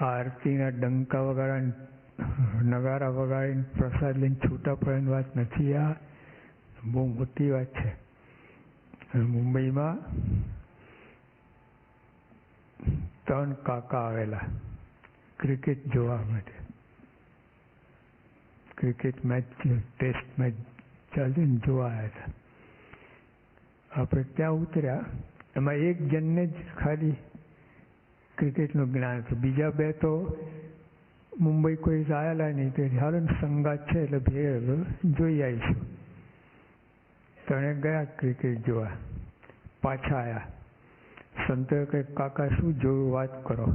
આરતીના ડંકા વગાડવાની નગારા વગાડીને, પ્રસાદ લઈને છૂટા પડવાની વાત નથી. આ બહુ મોટી વાત છે. મુંબઈમાં ત્રણ કાકા આવેલા ક્રિકેટ જોવા માટે. ક્રિકેટ મેચ ટેસ્ટ મેચ ચાલતી ને જોવા આવ્યા હતા. આપણે ત્યાં ઉતર્યા. એમાં એક જણને જ ખાલી ક્રિકેટનું જ્ઞાન હતું બીજા બે તો મુંબઈ કોઈ આવેલા નહીં, તો હાલો સંગાત છે એટલે ભેર જોઈ આવીશું તણે ગયા ક્રિકેટ જોવા. પાછા આવ્યા સંતોએ કહે કાકા, શું જોયું? વાત કરો.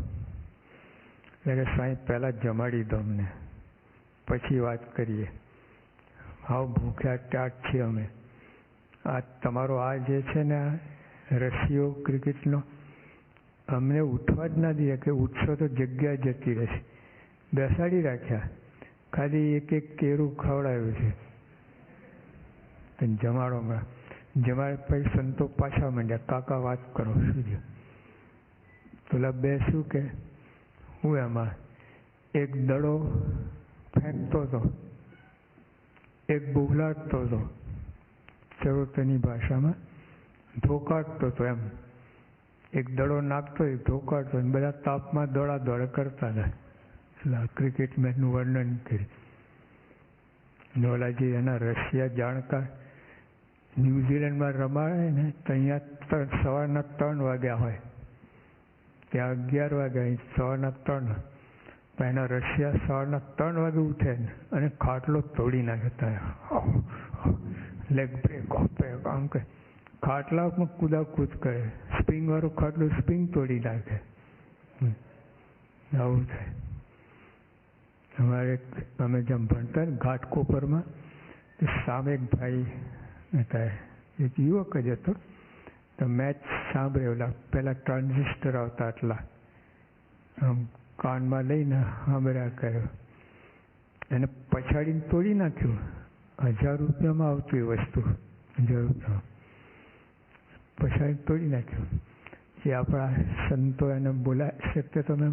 એટલે સાંઈ, પહેલાં જમાડી દો અમને. પછી વાત કરીએ. હાવ ભૂખ્યા ટાટ છીએ અમે. આ તમારો આ જે છે ને રસીઓ ક્રિકેટનો અમને ઉઠવા જ ના દે કે ઉઠશો તો જગ્યા જતી રહેશે. બેસાડી રાખ્યા. ખાલી એક એક કેરું ખવડાવ્યું છે. જમાડોમાં જમાડે પછી સંતો પાછા માંડ્યા. કાકા, વાત કરો, શું પેલા બે શું કે? હું એમાં? એક દડો ફેંકતો હતો. એક બોલાડતો હતો. ચરોતરની ભાષામાં ધોકાટતો હતો એમ. એક દડો નાખતો એક ધોકાડતો બધા તાપમાં દોડા દોડ કરતા હતા. એટલે ક્રિકેટ મેચનું વર્ણન કર્યું. નોલાજી એના રશિયા જાણકાર ન્યુઝીલેન્ડમાં રમાડે ને તો અહીંયા સવારના ત્રણ વાગ્યા હોય. ત્યાં અગિયાર વાગ્યા સવારના ત્રણ. એના રશિયા સવારના ત્રણ વાગે ઉઠે ને અને ખાટલો તોડી નાખતા લેગ બ્રેક ઓફ આમ કે ખાટલામાં કૂદાકૂદ કરે. સ્પ્રિંગ વાળું ખાટલું સ્પ્રિંગ તોડી નાખે. આવું થાય. અમારે અમે જેમ ભણતા ને ઘાટકોપરમાં સામે એક ભાઈ હતા. એક યુવક જ હતો. તો મેચ સાંભળે ઓલા પહેલાં ટ્રાન્ઝિસ્ટર આવતા આટલા. આમ કાનમાં લઈને સાંભળ્યા કર્યો. એને પછાડીને તોડી નાખ્યું. હજાર રૂપિયામાં આવતું એ વસ્તુ. હજાર રૂપિયા પછાડી તોડી નાખ્યો. જે આપણા સંતો એને બોલાય શકતે તો અમે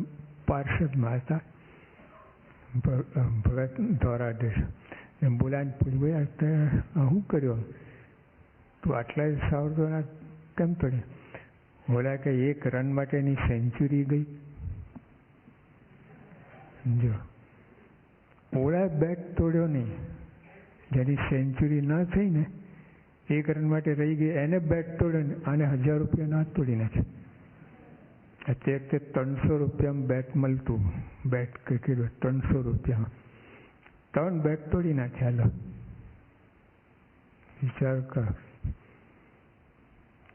પાર્ષદમાં હતા ભગત ધોરાડે એમ બોલાવીને પૂછ્યું અત્યારે શું કર્યું? તું આટલા સાવરતોના કેમ તોડે બોલા કે એક રન માટેની સેન્ચુરી ગઈ. જો, ઓળા બેટ તોડ્યો નહીં. જેની સેન્ચુરી ન થઈ ને એક રન માટે રહી ગઈ. એને બેટ તોડે આને હજાર રૂપિયા ના તોડી નાખે તે વખતે ત્રણસો રૂપિયામાં બેટ મળતું. બેટ ક્રિકેટ ત્રણસો રૂપિયામાં. ત્રણ બેટ તોડી નાખ્યા લો વિચાર કર.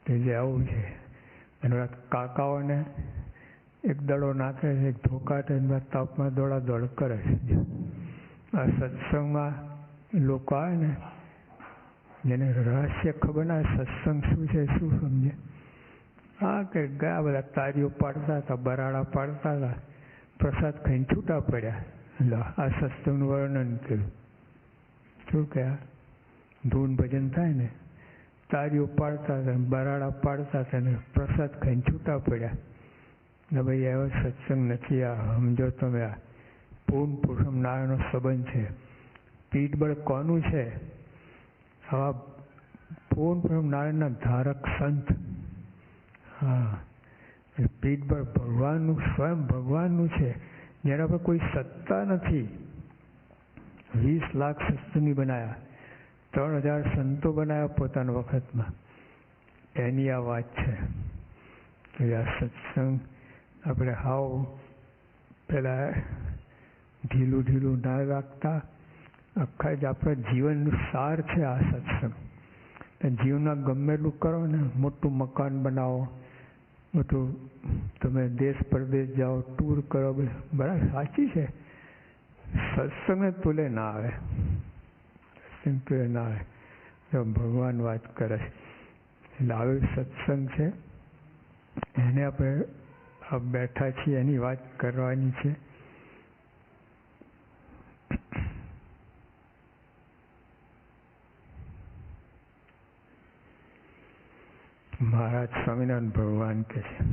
તે જે આવું છે. અને કાકાઓને એક દડો નાખે છે, એક ધોકાટે તાપમાં દોડા દોડ કરે છે. આ સત્સંગમાં લોકો આવે ને જેને રહસ્ય ખબર ના, સત્સંગ શું છે, શું સમજે? હા, કે ગયા બધા તારીઓ પાડતા હતા, બરાડા પાડતા હતા. પ્રસાદ ખાઈને છૂટા પડ્યા. લો આ સત્સંગનું વર્ણન કર્યું. શું કે ધૂન ભજન થાય ને? તારીઓ પાડતા હતા, બરાડા પાડતા હતા ને પ્રસાદ ખાઈને છૂટા પડ્યા. ને ભાઈ, એવો સત્સંગ નથી આ. સમજો તમે આ. પૂર્ણ પુરુષમ નારાયણનો સંબંધ છે. પીઠબળ કોનું છે? આવા પૂર્ણ પ્રેમ નારાયણના ધારક સંત. હા. પીઠબળ ભગવાનનું, સ્વયં ભગવાનનું છે. જેના પર કોઈ સત્તા નથી. વીસ લાખ સત્સંગી બનાવ્યા ત્રણ હજાર સંતો બનાવ્યા પોતાના વખતમાં. એની આ વાત છે. આ સત્સંગ આપણે હાવ પેલા ઢીલું ઢીલું ના રાખતા. આખા જ આપણા જીવનનું સાર છે આ સત્સંગ. જીવનમાં ગમે એટલું કરો ને, મોટું મકાન બનાવો બધું તમે દેશ પરદેશ જાઓ ટૂર કરો બરાબર, સાચી છે. સત્સંગને તુલે ના આવે. સત્સંગ તુલે ના આવે. ભગવાન વાત કરે એટલે આવે સત્સંગ છે. એને આપણે બેઠા છીએ, એની વાત કરવાની છે. મહારાજ સ્વામિનારાયણ ભગવાન કે છે,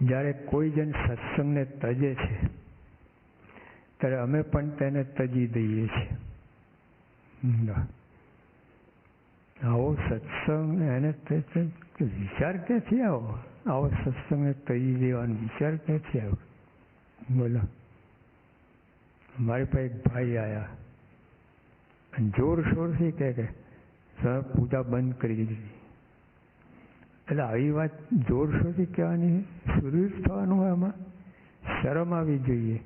જ્યારે કોઈ જણ સત્સંગને તજે છે, ત્યારે અમે પણ તેને તજી દઈએ છીએ આવો સત્સંગ એને વિચાર ક્યાંથી આવો? આવો સત્સંગને તજી દેવાનો વિચાર ક્યાંથી આવ્યો? બોલો. મારી પાસે એક ભાઈ આવ્યા જોર જોરશોરથી કહે કે સર, પૂજા બંધ કરી દીધી. એટલે આવી વાત જોરશોરથી કહેવાની સુરવીર થવાનું હોય એમાં શરમ આવી જોઈએ.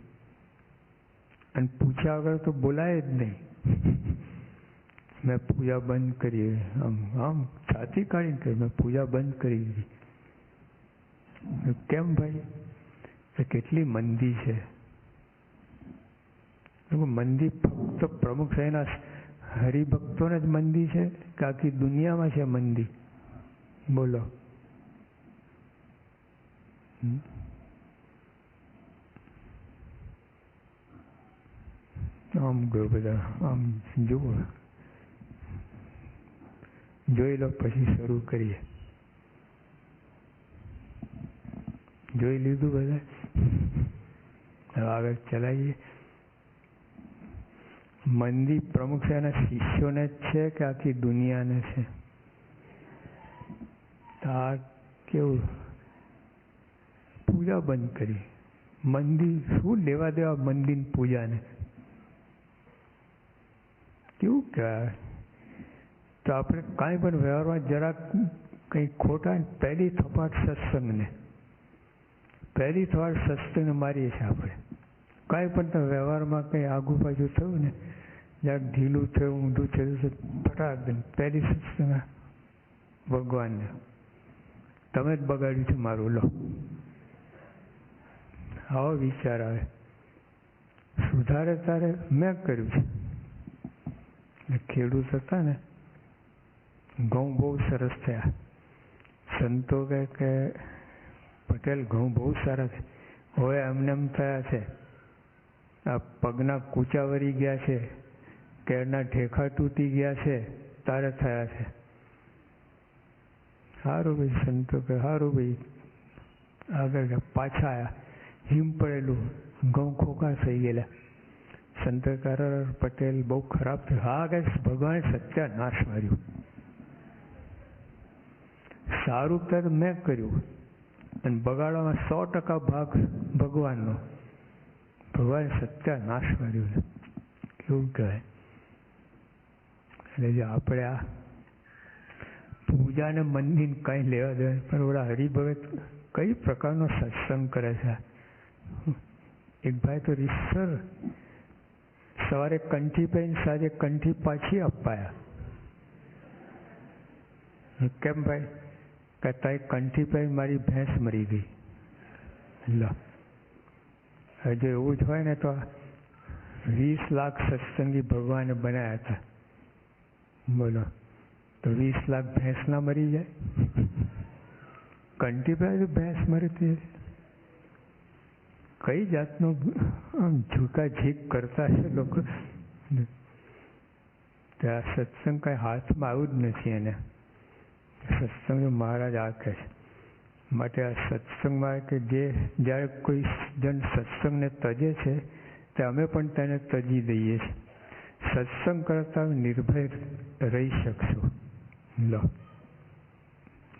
અને પૂછ્યા વગર તો બોલાય જ નહીં. મેં પૂજા બંધ કરી. આમ આમ છાતી કાઢીને કરી મેં પૂજા બંધ કરી દીધી. કેમ ભાઈ? એ કેટલી મંદી છે. મંદી ફક્ત પ્રમુખ સાહેબના હરિભક્તોને જ મંદી છે કે આખી દુનિયામાં છે મંદી? બોલો. આમ ગયો બધા. આમ જુઓ. જોઈ લો, પછી શરૂ કરીએ. જોઈ લીધું બધા? હવે આગળ ચલાવીએ. મંદી પ્રમુખ એના શિષ્યોને જ છે કે આખી દુનિયાને છે? આ કેવું? પૂજા બંધ કરી. મંદિર શું લેવા દેવા મંદિર પૂજાને? કેવું કહેવાય? તો આપણે કાંઈ પણ વ્યવહારમાં જરાક કંઈ ખોટા પહેલી થપાટ સત્સંગને. પહેલી થપાટ સત્સંગને મારીએ છીએ આપણે. કાંઈ પણ વ્યવહારમાં કંઈ આગું પાછું થયું ને જરાક ઢીલું થયું, ઊંધું થયું છે ફટાક દે શકશે ભગવાનને. તમે જ બગાડ્યું છે મારું, લો. આવો વિચાર આવે. સુધારે તારે મેં કર્યું છે. ખેડૂત હતા ને, ઘઉં બહુ સરસ થયા. સંતો કહે કે, પટેલ, ઘઉં બહુ સારા છે. હવે એમને એમ થયા છે પગના કૂચા વળી ગયા છે, કેળના ઠેખા તૂટી ગયા છે, તારે થયા છે. સારું ભાઈ સંતો કે સારું ભાઈ. આગળ પાછા આવ્યા હિમ પડેલું, ઘઉં ખોખા થઈ ગયેલા. સંતકાર પટેલ બહુ ખરાબ થયું. હા કે ભગવાને સત્યાનાશ માર્યું. સારું ત્યારે મેં કર્યું. અને બગાડવામાં સો ટકા ભાગ ભગવાનનો. ભગવાને સત્યાનાશ છે. કેવું કહેવાય? એટલે જે આપણે આ પૂજાને મંદિર કંઈ લેવા દે પણ ઓલા હરિભગત કઈ પ્રકારનો સત્સંગ કરે છે? એક ભાઈ તો રીસર સવારે કંઠી પહેરીને સાંજે કંઠી પાછી અપાયા. કેમ ભાઈ? કે તારી કંઠી પહેરી મારી ભેંસ મરી ગઈ. લો. જો એવું જ હોય ને તો વીસ લાખ સત્સંગી ભગવાને બનાવ્યા હતા. બોલો. તો વીસ લાખ ભેંસ ના મરી જાય? કંટી પહેરી ભેંસ મરતી કઈ જાતનું આમ ઝૂકા ઝીક કરતા છે લોકો? ત્યાં સત્સંગ કઈ હાથમાં આવ્યું જ નથી એને. સત્સંગ મહારાજ આ કહે છે. માટે આ સત્સંગમાં કે જે જ્યારે કોઈ જન સત્સંગને તજે છે, તે અમે પણ તેને તજી દઈએ છીએ. સત્સંગ કરતા નિર્ભય રહી શકશો. લો.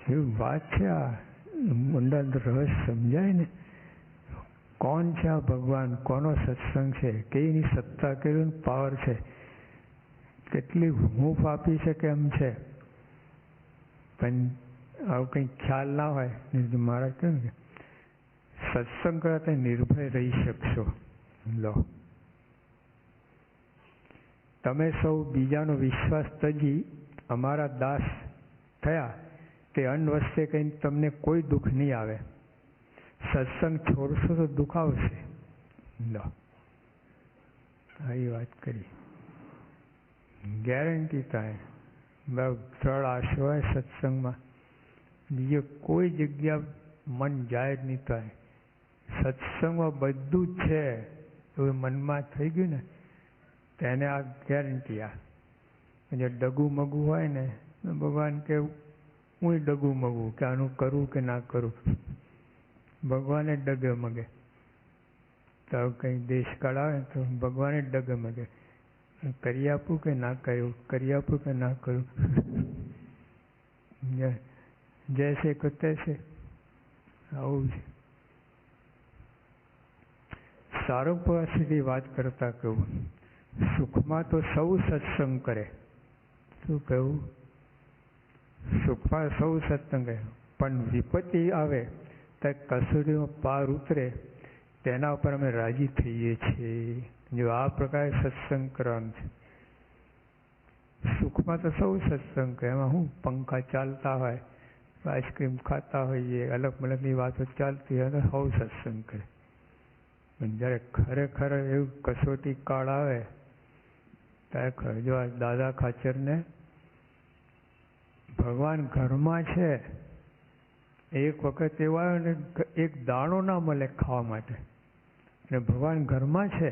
એવી વાત છે આ. ઊંડા રહસ્ય સમજાય ને? કોણ છે આ ભગવાન? કોનો સત્સંગ છે? કેની સત્તા કેવી પાવર છે? કેટલી હૂંફ આપી છે કેમ છે. પણ આવું કંઈ ખ્યાલ ના હોય મારા કહ્યું કે સત્સંગ કરતા નિર્ભય રહી શકશો. લો. તમે સૌ બીજાનો વિશ્વાસ તજી અમારા દાસ થયા તે અન્ન વસ્તે કંઈ તમને કોઈ દુઃખ નહીં આવે. સત્સંગ છોડશો તો દુઃખ આવશે. લો. આવી વાત કરી. ગેરંટી થાય. ત્રણ આશરો હોય સત્સંગમાં. બીજે કોઈ જગ્યા મન જાય જ નહીં થાય. સત્સંગમાં બધું જ છે. એવું મનમાં થઈ ગયું ને તેને આ ગેરંટી આ. જે ડગું મગું હોય ને ભગવાન કે, હું ડગું મગું, કે આનું કરું કે ના કરું? ભગવાને ડગે મગે. તો કંઈ દેશ આવે તો ભગવાને ડગે મગે. કરી આપું કે ના કર્યું કરી આપું કે ના કર્યું જૈસે કો તૈસે આવું છે સારોપવાસીની વાત કરતા કહું સુખમાં તો સૌ સત્સંગ કરે શું કહ્યું સુખમાં સૌ સત્સંગ કરે પણ વિપત્તિ આવે તો કસૂરીમાં પાર ઉતરે તેના ઉપર અમે રાજી થઈએ છીએ જો આ પ્રકારે સત્સંગ કરવાનું છે સુખમાં તો સૌ સત્સંગ કરે એમાં હું પંખા ચાલતા હોય આઈસ્ક્રીમ ખાતા હોઈએ, અલગ મલગની વાતો ચાલતી હોય તો સૌ સત્સંગ કરે. પણ જ્યારે ખરેખર એવું કસોટી કાળ આવે, ત્યારે જો આ દાદા ખાચરને ભગવાન ઘરમાં છે, એક વખત એવો ને એક દાણો ના મળે ખાવા માટે. અને ભગવાન ઘરમાં છે,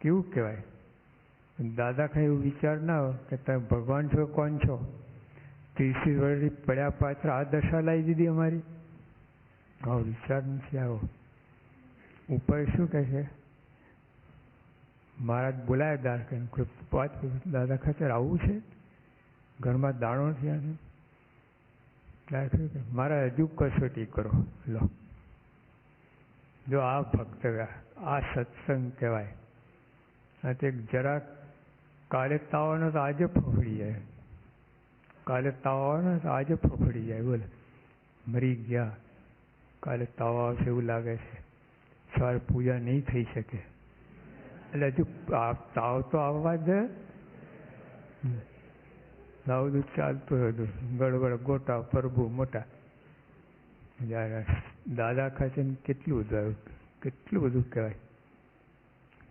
કેવું કહેવાય? દાદા ખાઈ એવું વિચાર ના હોય કે તમે ભગવાન છો, કોણ છો? ત્રીસ વર્ષથી પડ્યા પાછળ આ દશા લાવી દીધી અમારી. આવો વિચાર નથી આવો. ઉપર શું કહે છે? મહારાજ બોલાય દાદા કોઈ દાદા ખાતર આવું છે? ઘરમાં દાણો થયા છે? ત્યારે મારા હજુ કસોટી કરો. લો. જો આ ભક્ત આ સત્સંગ કહેવાય. આ તે જરાક કાલે તો આજે ફફડી જાય. કાલે તાવ આવે તો આજે ફફડી જાય બોલે મરી ગયા કાલે તાવ આવશે એવું લાગે છે સવારે પૂજા નહીં થઈ શકે એટલે હજુ તાવ તો આવવા જ તાવ બધું ચાલતું હતું ગડબડ ગોટા પરબુ મોટા દાદા ખાતે કેટલું બધું કેટલું બધું કહેવાય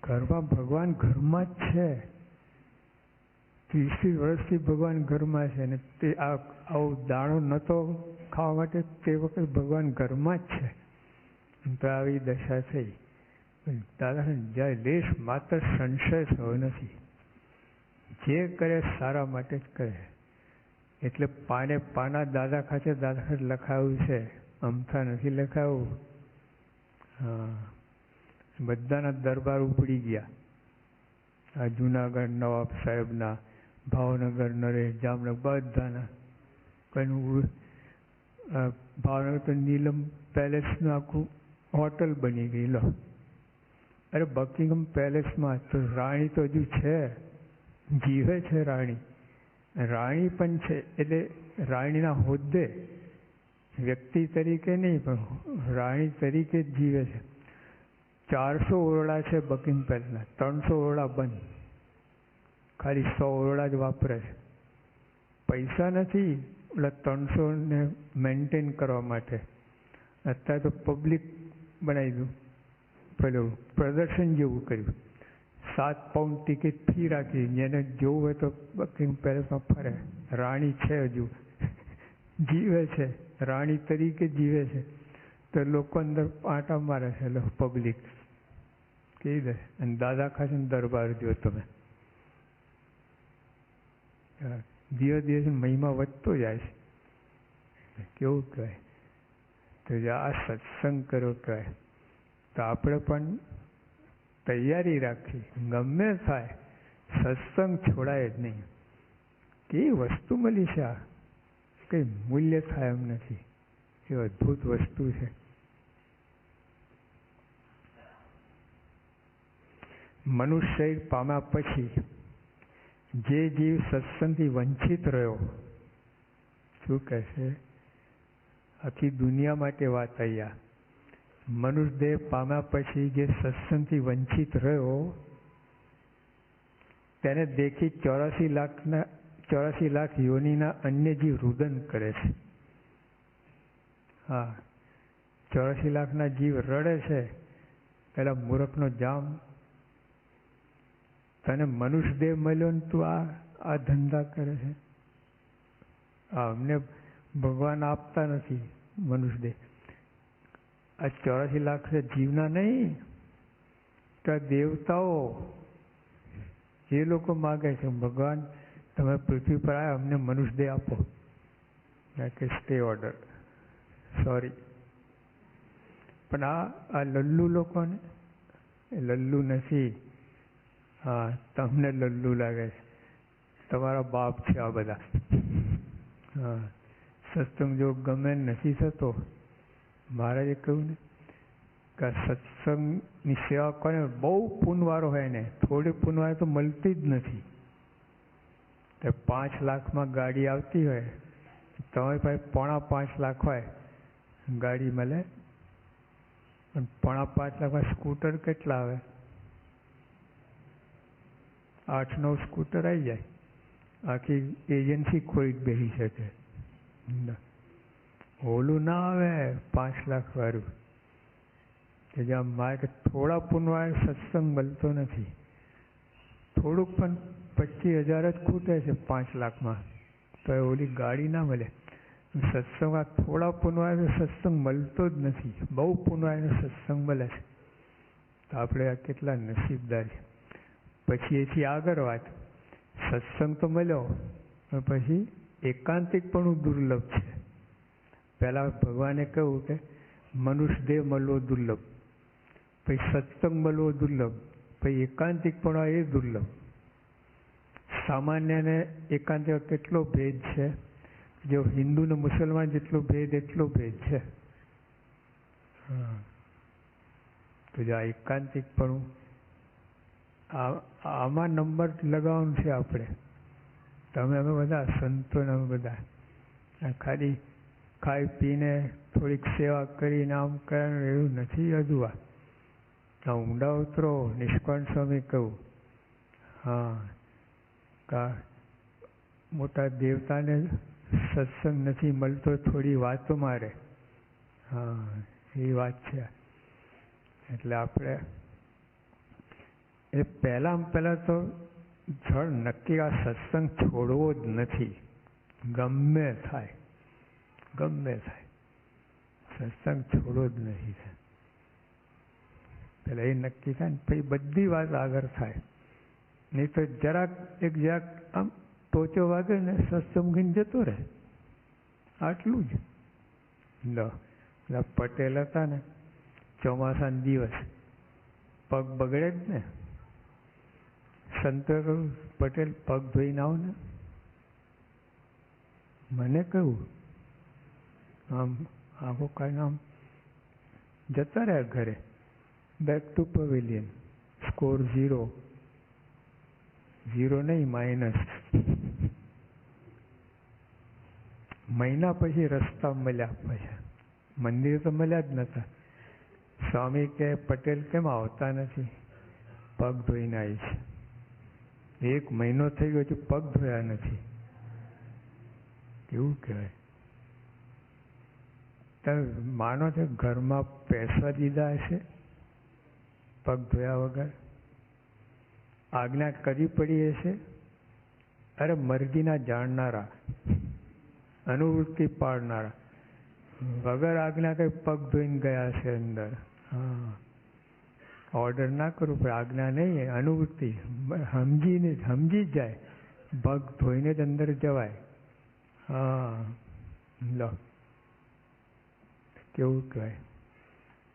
ઘરમાં ભગવાન ઘરમાં જ છે ત્રીસ વર્ષથી ભગવાન ઘરમાં છે ને તે આ આવો દાણો નહોતો ખાવા માટે, તે વખતે ભગવાન ઘરમાં જ છે. તો આવી દશા થઈ. દાદાને જ્યારે લેશ માત્ર સંશય થયો નથી. જે કરે સારા માટે જ કરે. એટલે પાને પાના દાદા ખાતે દાદા ખાતે લખાયું છે. અમથા નથી લખાયું. હા. બધાના દરબાર ઉપડી ગયા. આ જુનાગઢ નવાબ સાહેબના ભાવનગર, નરેશ, જામનગર, બધાના. કોઈનું ભાવનગર તો નીલમ પેલેસનું આખું હોટલ બની ગઈ લો. અરે, બકિંગમ પેલેસમાં તો રાણી તો હજુ છે. જીવે છે રાણી. રાણી પણ છે, એટલે રાણીના હોદ્દે. વ્યક્તિ તરીકે નહીં, પણ રાણી તરીકે જ જીવે છે. ચારસો ઓરડા છે બકિંગ પેલેસના, ત્રણસો ઓરડા બંધ. ખાલી સો ઓરડા જ વાપરે છે. પૈસા નથી, એટલે ત્રણસોને મેન્ટેન કરવા માટે. અત્યારે તો પબ્લિક બનાવી દઉં. પેલું પ્રદર્શન જેવું કર્યું. સાત પાઉન્ડ ટિકિટ ફી રાખી. જેને જોવું હોય તો બકિંગ પેલેસમાં ફરે. રાણી છે હજુ. જીવે છે. રાણી તરીકે જીવે છે. તો લોકો અંદર આંટા મારે છે, એટલે પબ્લિક કહી દે. અને દાદા ખાસે દરબાર જો તમે. દિવસ દિવસ મહિમા વધતો જાય છે. કેવું કહે તો આ સત્સંગ કરો કહે તો આપણે પણ તૈયારી રાખી ગમે થાય, સત્સંગ છોડાય જ નહીં. કેવી વસ્તુ મળી છે આ? કંઈ મૂલ્ય થાય એમ નથી. એ અદ્ભુત વસ્તુ છે. મનુષ્ય પામ્યા પછી જે જીવ સત્સંગથી વંચિત રહ્યો, શું કહે છે આખી દુનિયા માટે વાત અહીંયા. મનુષ્ય દેહ પામ્યા પછી જે સત્સંગથી વંચિત રહ્યો, તેને દેખી ચોરાસી લાખના, ચોરાસી લાખ યોનિના અન્ય જીવ રુદન કરે છે. હા, ચોરાસી લાખના જીવ રડે છે. પેલા મૂરખનો જામ તને મનુષ્ય દેહ મળ્યો ને તું આ આ ધંધા કરે છે. આ અમને ભગવાન આપતા નથી મનુષ્ય દેહ. આ ચોરાસી લાખ જીવના નહીં, તો દેવતાઓ જે લોકો માગે છે, ભગવાન, તમે પૃથ્વી પર આવ્યા અમને મનુષ્ય દેહ આપો. કે સ્ટે ઓર્ડર સોરી પણ આ આ લલ્લુ લોકોને લલ્લુ નથી. હા, તમને લલ્લુ લાગે છે. તમારા બાપ છે આ બધા. હા. સત્સંગ જો ગમે નથી થતો મહારાજે કહ્યું ને, કે સત્સંગની સેવા કરે બહુ પુનવારો હોય ને થોડી પુનવારો તો મળતી જ નથી. તે પાંચ લાખમાં ગાડી આવતી હોય તમારી પાસે પોણા પાંચ લાખ હોય, ગાડી મળે. પણ પોણા પાંચ લાખમાં સ્કૂટર કેટલા આવે? આઠ નવ સ્કૂટર આવી જાય. આખી એજન્સી જ બેસી શકે. ઓલું ના આવે પાંચ લાખ વાળું કે જ્યાં માર્ગ થોડા પુનવાય સત્સંગ મળતો નથી. થોડુંક પણ પચીસ હજાર જ ખૂટે છે પાંચ લાખમાં. તો એ ઓલી ગાડી ના મળે. સત્સંગમાં થોડા પુનવાય સત્સંગ મળતો જ નથી. બહુ પુનવાય સત્સંગ મળે છે. તો આપણે આ કેટલા નસીબદાર છે. પછી એથી આગળ વાત. સત્સંગ તો મળ્યો પણ પછી એકાંતિકપણું દુર્લભ છે. પહેલાં ભગવાને કહ્યું કે મનુષ્ય દેહ મળવો દુર્લભ પછી સત્સંગ મળવો દુર્લભ પછી એકાંતિકપણો એ દુર્લભ. સામાન્ય ને એકાંતિક કેટલો ભેદ છે? જો હિન્દુ ને મુસલમાન જેટલો ભેદ એટલો ભેદ છે. તો જો આ એકાંતિકપણું આમાં નંબર લગાવવાનું છે આપણે. તમે અમે બધા સંતોને અમે બધા. ખાલી ખાઈ પીને થોડીક સેવા કરીને આમ કરવાનું એવું નથી હજુ આ ઊંડા ઉતરો નિષ્કાંત સ્વામી કહું. હા. કા મોટા દેવતાને સત્સંગ નથી મળતો, થોડી વાતો મારે. હા, એ વાત છે. એટલે આપણે એ પહેલાં પહેલાં તો જળ નક્કી આ સત્સંગ છોડવો જ નથી. ગમે થાય. ગમે થાય. સત્સંગ છોડવો જ નથી થાય. પહેલાં એ નક્કી થાય ને પછી બધી વાત આગળ થાય. નહીં તો જરાક એક જરાક આમ ટોચો વાગે ને સત્સંગ જતો રહે. આટલું જ. લ, પટેલ હતા ને, ચોમાસાના દિવસ. પગ બગડે જ ને. સંતો કહ્યું પટેલ પગ ધોઈને આવો ને. મને કહ્યું, આમ આખો કાંઈ આમ. જતા રહ્યા ઘરે. Back to pavilion score zero zero નહીં માઇનસ મહિના પછી રસ્તા મળ્યા પછી. મંદિર તો મળ્યા જ નતા. સ્વામી કે, પટેલ કેમ આવતા નથી? પગ ધોઈને આવી છે એક મહિનો થઈ ગયો છે, પગ ધોયા નથી. કેવું કહેવાય? તમે માનો છો ઘરમાં પૈસા દીધા હશે, પગ ધોયા વગર? આજ્ઞા કરવી પડી હશે? અરે મરજીના જાણનારા, અનુવૃત્તિ પાડનારા, વગર આજ્ઞા કંઈ પગ ધોઈને ગયા છે અંદર. હા. ઓર્ડર ના કરું, પણ આજ્ઞા નહીં, અનુવૃત્તિ. સમજીને, સમજી જ જાય. પગ ધોઈને જ અંદર જવાય. હા. લો. કેવું કહેવાય?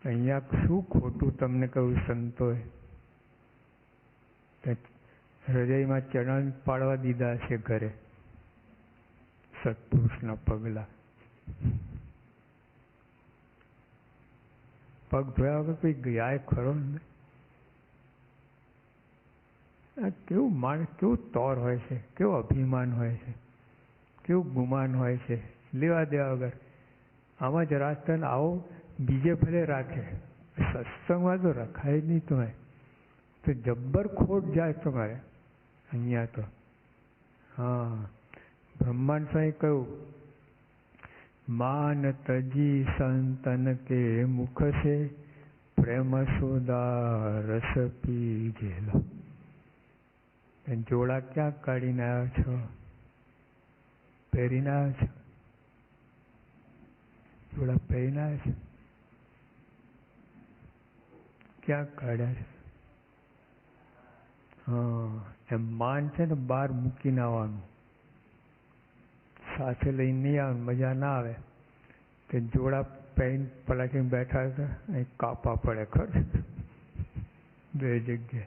અહીંયા શું ખોટું તમને કહું સંતોએ? હૃદયમાં ચરણ પાડવા દીધા છે ઘરે. સત્પુરુષના પગલા. પગ ધોયા વગર કોઈ ગયા ખરો ને કેવું માણસ, કેવું તોર હોય છે, કેવું અભિમાન હોય છે, કેવું ગુમાન હોય છે, લેવા દેવા વગર. આમાં જ રાજસ્થાન આવો, બીજે ભલે રાખે સત્સંગમાં તો રખાય જ નહીં તમે તો જબ્બર ખોટ જાય તમારે. અહીંયા તો. હા. બ્રહ્માંડ સાંઈ કહ્યું માન તજી સંતન કે મુખ છે પ્રેમ સોદા રસ પી ગયેલો જોડા ક્યાં કાઢીને આવ્યો છો? પહેરીને આવ્યો છો? જોડા પહેરીને આવ્યા છો? ક્યાં કાઢ્યા છે? હા, એમ માન છે ને બહાર મૂકીને આવવાનું. સાથે લઈને નહીં આવે, મજા ના આવે. તે જોડા પેન પલાટીને બેઠા હતા અહીં કાપા પડે ખર બે જગ્યાએ.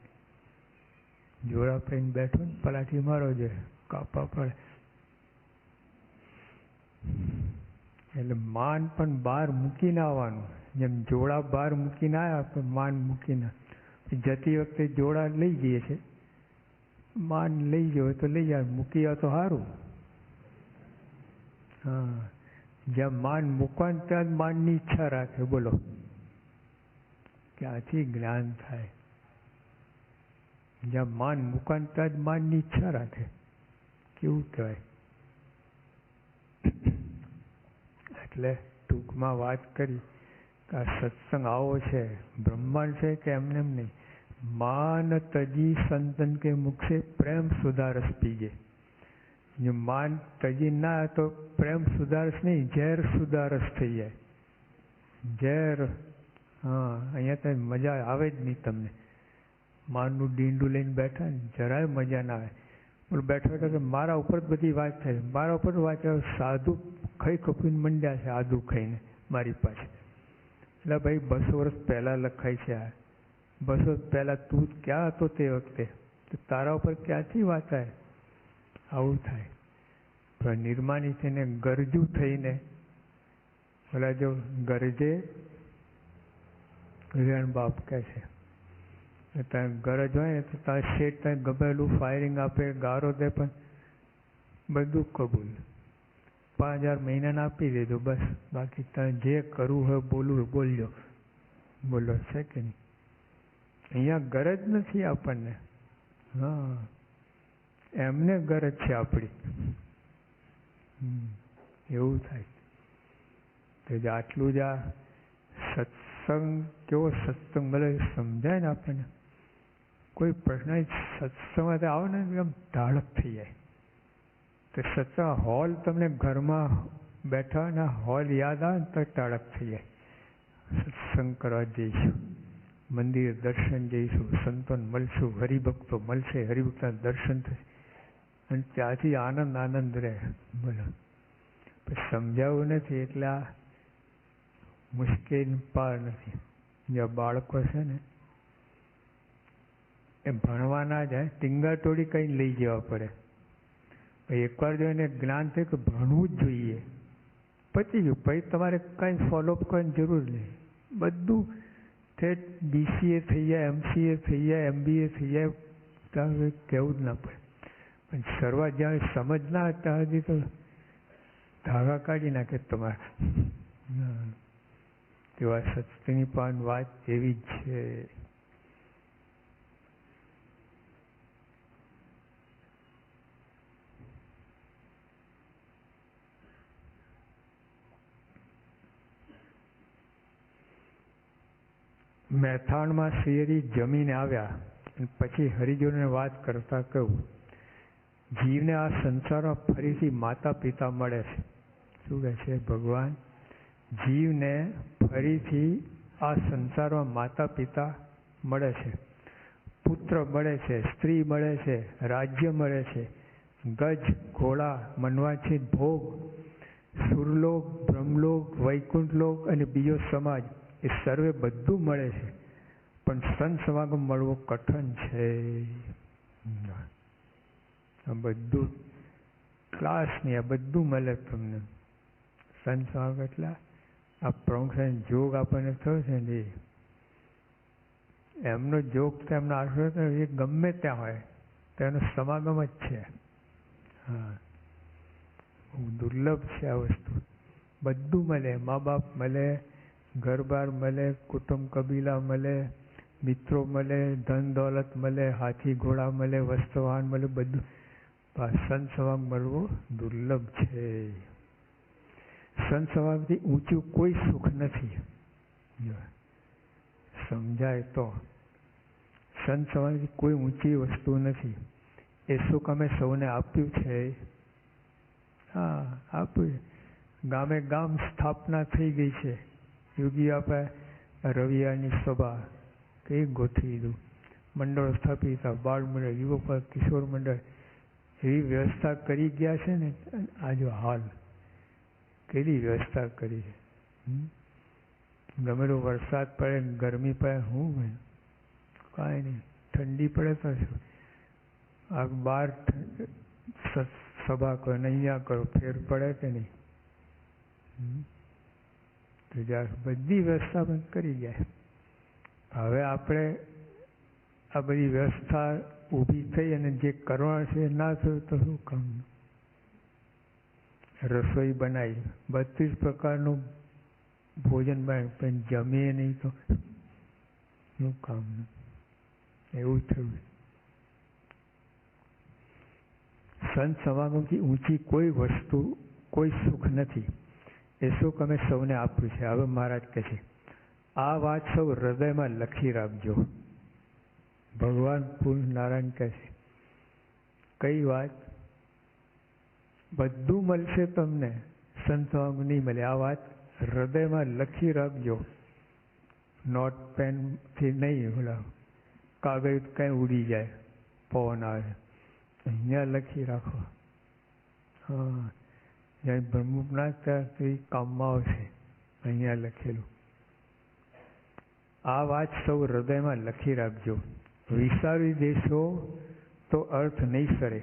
જોડા પેન બેઠો ને પલાઠી મારો છે કાપા પડે. એટલે માન પણ બહાર મૂકીને આવવાનું. જેમ જોડા બહાર મૂકીને આવ્યા પણ માન મૂકીને જતી વખતે જોડા લઈ જઈએ છે. માન લઈ ગયો તો લઈ જાય મૂકી આવ તો સારું જ્યાં માન મૂકવાનું ત્યાં માનની ઈચ્છા રાખે. બોલો. ક્યાંથી જ્ઞાન થાય? જ્યાં માન મૂકવાનું ત્યાં માનની ઈચ્છા રાખે. કેવું કહેવાય? એટલે ટૂંકમાં વાત કરી કે આ સત્સંગ આવો છે, બ્રહ્માંડ છે કે એમને એમ નહીં? માન તજી સંતન કે મુખ પ્રેમ સુધારસ પીજે. માન તજી ના તો પ્રેમ સુધારસ નહીં, ઝેર સુધારસ થઈ જાય ઝેર, હા, અહીંયા તો મજા આવે જ નહીં તમને. માનનું ડીંડું લઈને બેઠા ને જરાય મજા ના આવે. પણ બેઠા બેઠા તો મારા ઉપર જ બધી વાત થાય. મારા ઉપર વાત સાધુ ખાઈ કપીને મંડ્યા છે આદુ ખાઈને મારી પાસે. એટલે ભાઈ બસો વર્ષ પહેલાં લખાય છે આ. બસો પહેલાં તું ક્યાં હતો તે વખતે? તારા ઉપર ક્યાંથી વાત થાય? આવું થાય. પણ નિર્માની થઈને ગરજુ થઈને પેલા જો ગરજે રેણ બાપ કહે છે ત્યાં ગરજ હોય ને તો ત્યાં શેઠ ત્યાં ગભેલું ફાયરિંગ આપે, ગારો દે, પણ બધું કબૂલ. પાંચ હજાર મહિનાને આપી દેજો, બસ. બાકી ત્યાં જે કરવું હોય બોલવું બોલજો બોલો, છે કે નહીં? અહીંયા ગરજ નથી આપણને. હા. એમને ગરજ છે આપણી. એવું થાય. તો જ આટલું જ આ સત્સંગ, કેવો સત્સંગ, ભલે સમજાય ને આપણને. કોઈ પ્રશ્ન સત્સંગમાં તો આવે ને એમ ઢાળક થઈ જાય. તો સત્સંગ હોલ તમને ઘરમાં બેઠા ને હોલ યાદ આવે ને તો ટાળક થઈ જાય. સત્સંગ કરવા જઈશું, મંદિર દર્શન જઈશું, સંતોન મળશું, હરિભક્તો મળશે, હરિભક્તના દર્શન થશે. અને ત્યાંથી આનંદ આનંદ રહે. બોલો. સમજાવવું નથી એટલે આ મુશ્કેલ પાર નથી. જે બાળકો છે ને, એ ભણવા ના જાય, ટીંગા તોડી કંઈ લઈ જવા પડે. એકવાર જો એને જ્ઞાન થયું કે ભણવું જ જોઈએ. પતી ગયું. પછી તમારે કંઈ ફોલોઅપ કરવાની જરૂર નહીં. બધું તે બીસીએ થઈ જાય એમસીએ થઈ જાય એમબીએ થઈ જાય. કહેવું જ ના પડે. પણ શરૂઆત જ્યાં સમજ ના ત્યાં હજી તો ધાગા કાઢી નાખે તમારે. તેવા સત્યની પણ વાત એવી જ છે. મહેથાણમાં શિયરી જમીને આવ્યા પછી હરિજનોને વાત કરતા કહ્યું જીવને આ સંસારમાં ફરીથી માતા પિતા મળે છે. શું કહે છે ભગવાન? જીવને ફરીથી આ સંસારમાં માતા પિતા મળે છે. પુત્ર મળે છે, સ્ત્રી મળે છે, રાજ્ય મળે છે. ગજ, ઘોડા મનવાછીન ભોગ, સુરલોક, બ્રહ્મલોક, વૈકુંઠલોક અને બીજો સમાજ એ સર્વે બધું મળે છે. પણ સંત સમાગમ મળવો કઠણ છે. આ બધું ક્લાસની આ બધું મળે તમને. સંત એટલા આ પ્રમુખ જોગ આપણને થયો છે ને એમનો જોગ તો એમનો આશરો એ ગમે ત્યાં હોય, તો એનો સમાગમ જ છે. હા. દુર્લભ છે આ વસ્તુ. બધું મળે મા બાપ મળે, ઘરબાર મળે, કુટુંબ કબીલા મળે, મિત્રો મળે ધન દોલત મળે હાથી ઘોડા મળે, વસ્ત્રવાહન મળે, બધું. સંત સવાંગ મળવું દુર્લભ છે. સંત સવાંગથી ઊંચું કોઈ સુખ નથી. સમજાય તો. સંત સવાંગથી કોઈ ઊંચી વસ્તુ નથી. એ સુખ અમે સૌને આપ્યું છે. હા, આપ્યું. ગામે ગામ સ્થાપના થઈ ગઈ છે. યોગી આપણે રવિયાની સભા કઈ ગોઠવી દીધું? મંડળ સ્થાપિત બાળ મંડળ યુવક, કિશોર મંડળ એવી વ્યવસ્થા કરી ગયા છે ને, આ હાલ કેટલી વ્યવસ્થા કરી છે? ગમેલો વરસાદ પડે ગરમી પડે, હું કાંઈ નહીં, ઠંડી પડે તો શું? આ બાર સભા કરો ને અહીંયા કરો, ફેર પડે કે નહીં? તો જ્યાં બધી વ્યવસ્થા પણ કરી જાય. હવે આપણે આ બધી વ્યવસ્થા ઊભી થઈ અને જે કરવા છે ના થયું તો શું કામ? રસોઈ બનાવી. બત્રીસ પ્રકારનું ભોજન બનાવ્યું, પણ જમીએ નહીં તો શું કામ? એવું થયું. સંત સમાગમથી ઊંચી કોઈ વસ્તુ, કોઈ સુખ નથી. એ સુખ અમે સૌને આપ્યું છે. હવે મહારાજ કહે છે, આ વાત સૌ હૃદયમાં લખી રાખજો. ભગવાન પૂર્ણ નારાયણ કહે છે. કઈ વાત? બધું મળશે તમને. સંત નહીં મળે. આ વાત હૃદયમાં લખી રાખજો. નોટ પેનથી નહીં ઓલા કાગળ કંઈ ઉડી જાય, પવન આવે. અહીંયા લખી રાખો. હા, જ્યાં બ્રહ્મના ત્યાંથી કામમાં આવશે. અહીંયા લખેલું. આ વાત સૌ હૃદયમાં લખી રાખજો. વિસાવી દેશો તો અર્થ નહીં સરે.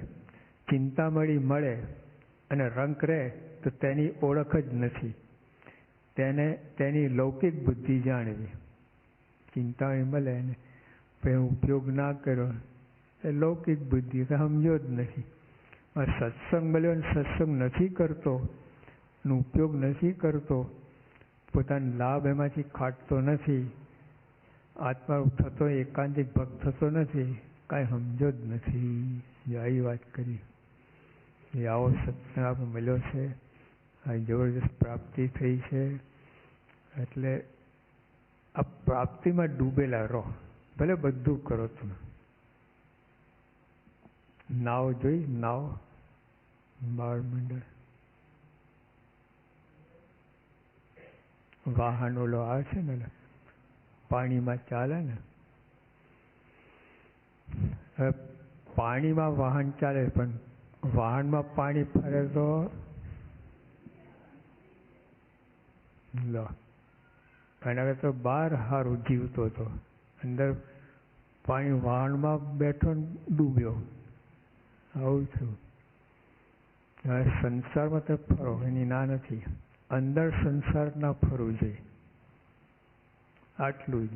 ચિંતામણી મળે અને રંક રહે તો તેની ઓળખ જ નથી. તેને તેની લૌકિક બુદ્ધિ જાણવી. ચિંતામણી મળે ને પછી ઉપયોગ ના કર્યો. એ લૌકિક બુદ્ધિ સમજો જ નથી. સત્સંગ મળ્યો ને સત્સંગ નથી કરતો નો ઉપયોગ નથી કરતો. પોતાનો લાભ એમાંથી ખાટતો નથી. આત્મા થતો એકાંતિક ભક્ત થતો નથી, કાંઈ સમજો જ નથી. આવી વાત કરી. એ આવો સત્સંગ આપણે મળ્યો છે. આ જબરજસ્ત પ્રાપ્તિ થઈ છે. એટલે આ પ્રાપ્તિમાં ડૂબેલા રહો. ભલે બધું કરો તમે નાવ જોઈ, નાવ. બાળ મંડળ. વાહન ઓલો આવે છે ને પાણીમાં ચાલે ને? હવે પાણીમાં વાહન ચાલે, પણ વાહનમાં પાણી ફરે તો લો. એના તો બહાર હારું જીવતો હતો. અંદર પાણી વાહનમાં બેઠો ડૂબ્યો. આવું થયું. હવે સંસારમાં તો ફરો, એની ના નથી. અંદર સંસાર ના ફરવું જોઈએ. આટલું જ.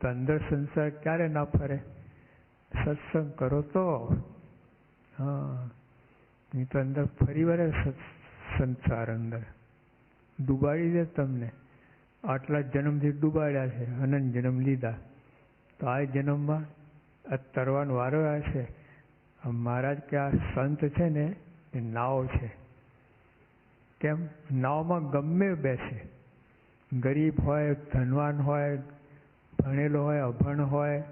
તો અંદર સંસાર ક્યારે ના ફરે? સત્સંગ કરો તો. હા. નહીં તો અંદર ફરી વળે સંસાર અંદર. ડૂબાડી દે તમને. આટલા જન્મથી ડૂબાડ્યા છે, અનંત જન્મ લીધા. તો આ જન્મમાં આ તરવાનો વારો આવ્યો છે. મહારાજ કે આ સંત છે ને, એ નાવ છે. કેમ? નાવમાં ગમે બેસે. ગરીબ હોય ધનવાન હોય ભણેલો હોય અભણ હોય